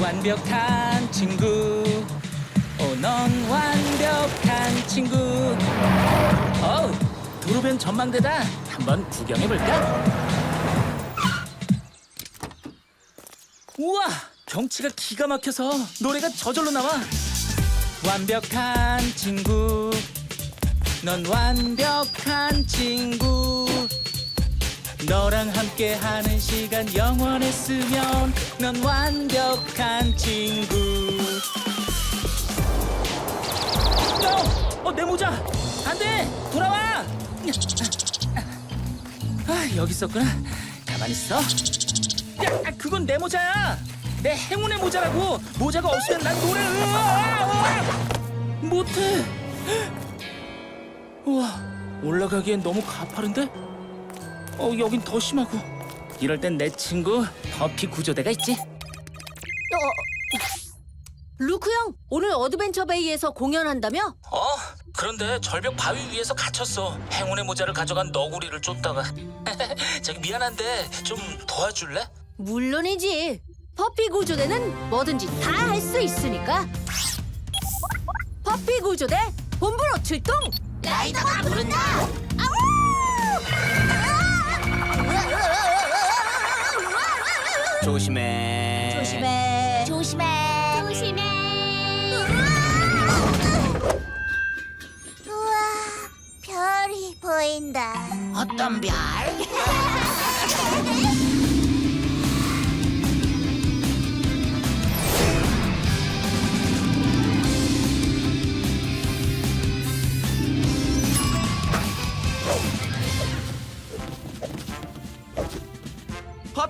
완벽한 친구. 오넌 완벽한 친구. 어우 도로변 전망대다. 한번 구경해볼까? 우와 경치가 기가 막혀서 노래가 저절로 나와. 완벽한 친구. 넌 완벽한 친구 너랑 함께 하는 시간 영원했으면 넌 완벽한 친구. 어, 어, 내 모자. 안 돼. 돌아와. 아 여기 있었구나. 가만 있어. 야 아, 그건 내 모자야. 내 행운의 모자라고 모자가 없으면 난 노래 으아, 으아, 못해. 우와 올라가기엔 너무 가파른데 어 여긴 더 심하고 이럴 땐 내 친구 더피 구조대가 있지 루크 형, 오늘 어드벤처 베이에서 공연한다며? 어 그런데 절벽 바위 위에서 갇혔어 행운의 모자를 가져간 너구리를 쫓다가 저기 미안한데 좀 도와줄래? 물론이지. 퍼피 구조대는 뭐든지 다 할 수 있으니까. 퍼피 구조대 본부로 출동! 라이더가 부른다! 조심해. 조심해. 조심해. 조심해. 우와, 별이 보인다. 어떤 별?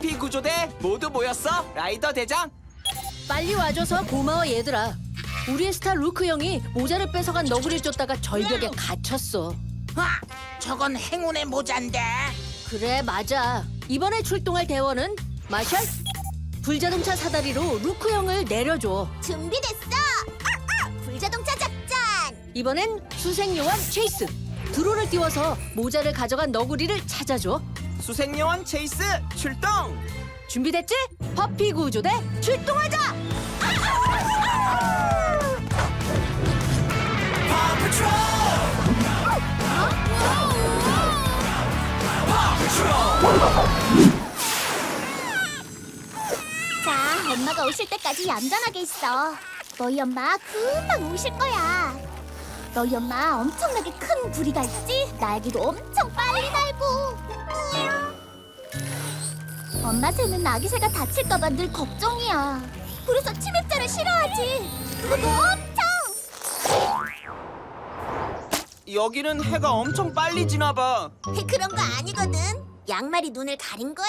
퍼피 구조대 모두 모였어? 라이더 대장? 빨리 와줘서 고마워 얘들아. 우리의 스타 루크 형이 모자를 뺏어간 너구리를 쫓다가 절벽에 갇혔어. 아, 저건 행운의 모자인데. 그래 맞아. 이번에 출동할 대원은 마셜. 불자동차 사다리로 루크 형을 내려줘. 준비됐어. 아, 아, 불자동차 작전. 이번엔 수색요원 체이스. 드론을 띄워서 모자를 가져간 너구리를 찾아줘. 수색요원 체이스 출동. 준비됐지? 퍼피 구조대 출동하자! 자, 엄마가 오실 때까지 얌전하게 있어. 너희 엄마 금방 오실 거야. 너희 엄마 엄청나게 큰 부리가 있지? 날개도 엄청 빨리 날고. 엄마 새는 아기 새가 다칠까봐 늘 걱정이야. 그래서 침입자를 싫어하지. 그것도 엄청. 여기는 해가 엄청 빨리 지나 봐. 그런 거 아니거든. 양말이 눈을 가린 거야.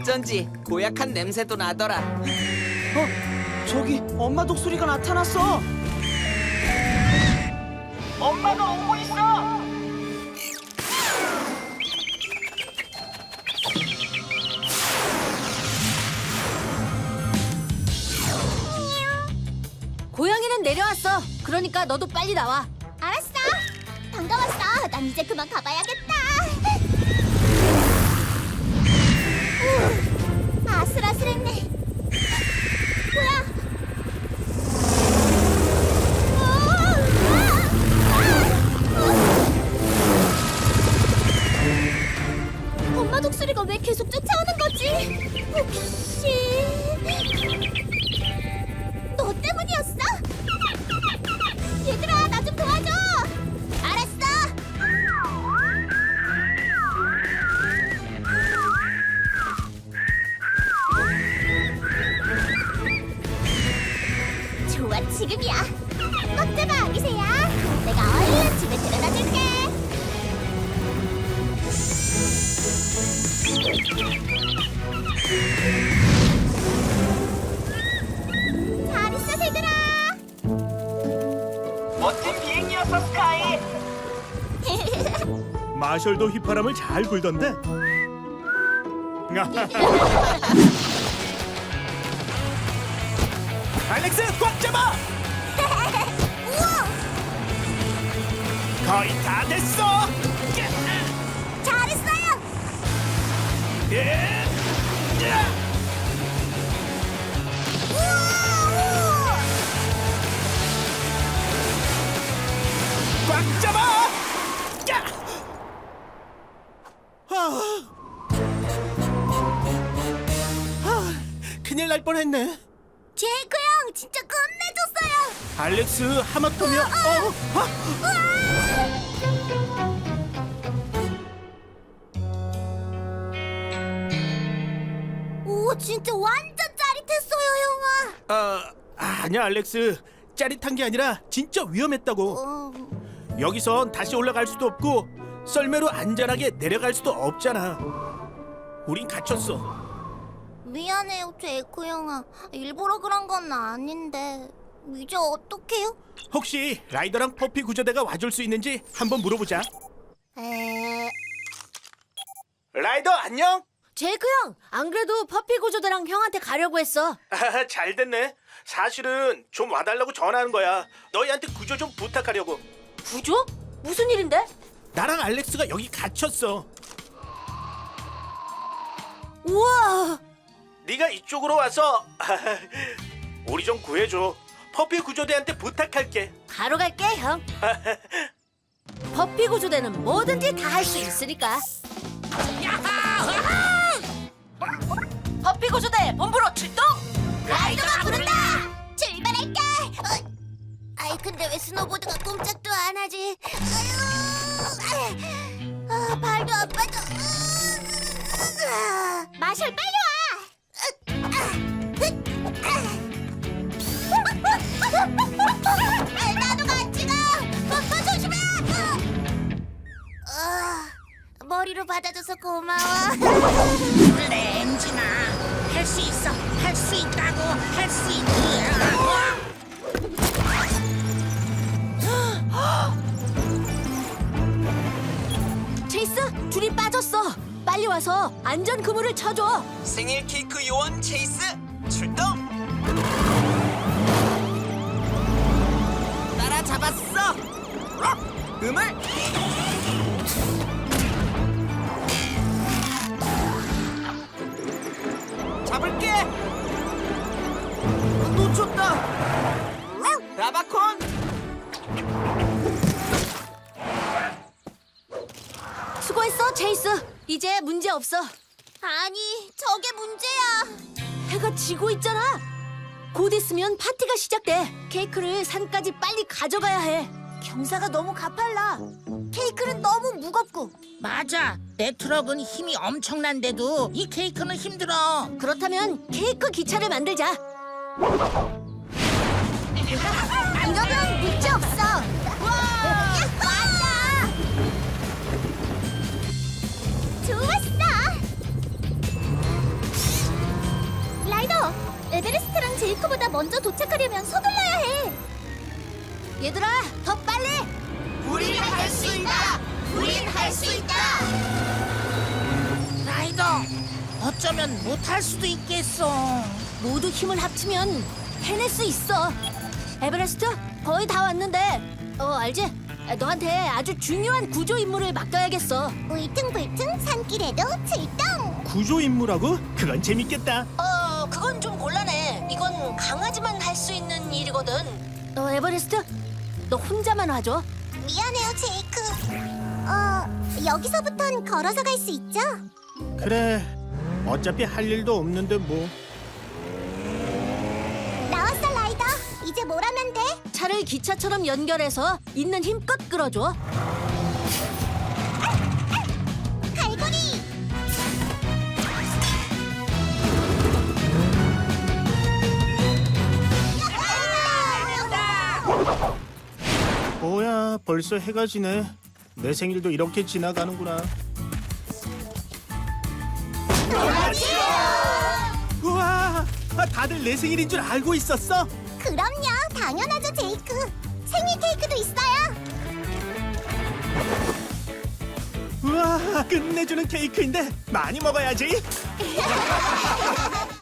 어쩐지 고약한 냄새도 나더라. 어, 저기 엄마 독수리가 나타났어. 그러니까 너도 빨리 나와. 알았어. 반가웠어. 난 이제 그만 가봐야겠다. 우, 아슬아슬했네. 뭐야? 어, 어, 어. 엄마 독수리가 왜 계속 쫓아오는 거지? 혹시 지금이야 꽉 잡아 아기새야 내가 얼른 집에 데려다 줄게 잘 있어 새들아 멋진 비행이었어 스카이. 마셜도 휘파람을 잘 불던데. 알렉스 꽉 잡아! 우와! 거의 다 됐어! 잘했어요! 예! 꽉 잡아! 야! 아, 아, 큰일 날 뻔했네. 제이크! 진짜 끝내줬어요. 알렉스 하마터면 어? 아! 오 진짜 완전 짜릿했어요 형아. 아 아니야 알렉스 짜릿한 게 아니라 진짜 위험했다고. 어, 여기선 다시 올라갈 수도 없고 썰매로 안전하게 내려갈 수도 없잖아. 우린 갇혔어. 미안해요 제이크 형아. 일부러 그런 건 아닌데 이제 어떡해요? 혹시 라이더랑 퍼피 구조대가 와줄 수 있는지 한번 물어보자. 에... 라이더 안녕. 제이크 형, 안 그래도 퍼피 구조대랑 형한테 가려고 했어. 아, 잘 됐네. 사실은 좀 와달라고 전화하는 거야. 너희한테 구조 좀 부탁하려고. 구조? 무슨 일인데? 나랑 알렉스가 여기 갇혔어. 우와, 네가 이쪽으로 와서 우리 좀 구해줘. 퍼피 구조대한테 부탁할게. 바로 갈게 형. 퍼피 구조대는 뭐든지 다 할 수 있으니까. 퍼피 구조대 본부로 출동. 라이더가 부른다! 출발할까? 어, 아이 근데 왜 스노보드가 꼼짝도 안 하지? 아유, 아, 발도 안 빠져. 아, 마셜 빨리 받아줘서 고마워. 그래 엔진아 할 수 있어 할 수 있다고 할 수 있지 체이스, 줄이 빠졌어. 빨리 와서 안전 그물을 쳐줘. 생일 케이크 요원 체이스 출동! 따라잡았어! 음을 잡을게! 놓쳤다! 라바콘! 수고했어, 체이스. 이제 문제 없어. 아니, 저게 문제야. 해가 지고 있잖아. 곧 있으면 파티가 시작돼. 케이크를 산까지 빨리 가져가야 해. 경사가 너무 가팔라. 케이크는 너무 무겁고. 맞아 내 트럭은 힘이 엄청난데도 이 케이크는 힘들어 그렇다면 케이크 기차를 만들자. 이러면 문제 없어. 와! 맞아. 좋았어. 라이더, 에베레스트랑 제이크보다 먼저 도착하려면 서둘러야 해. 얘들아, 더 빨리. 우리는 할수 있다. 우린 할 수 있다. 라이더 어쩌면 못할 수도 있겠어 모두 힘을 합치면 해낼 수 있어. 에베레스트, 거의 다 왔는데. 어, 알지? 너한테 아주 중요한 구조 임무를 맡겨야겠어. 울퉁불퉁 산길에도 출동. 구조 임무라고? 그건 재밌겠다. 어, 그건 좀 곤란해. 이건 강아지만 할 수 있는 일이거든. 어, 에버레스트, 너 혼자만 와줘. 미안해요, 제이크. 어, 여기서부턴 걸어서 갈 수 있죠? 그래. 어차피 할 일도 없는데 뭐. 나왔어, 라이더. 이제 뭘 하면 돼? 차를 기차처럼 연결해서 있는 힘껏 끌어줘. 갈고리. 뭐야, 벌써 해가 지네. 내 생일도 이렇게 지나가는구나. 우와, 아, 다들 내 생일인 줄 알고 있었어? 그럼요, 당연하죠, 제이크. 생일 케이크도 있어요. 우와, 끝내주는 케이크인데 많이 먹어야지.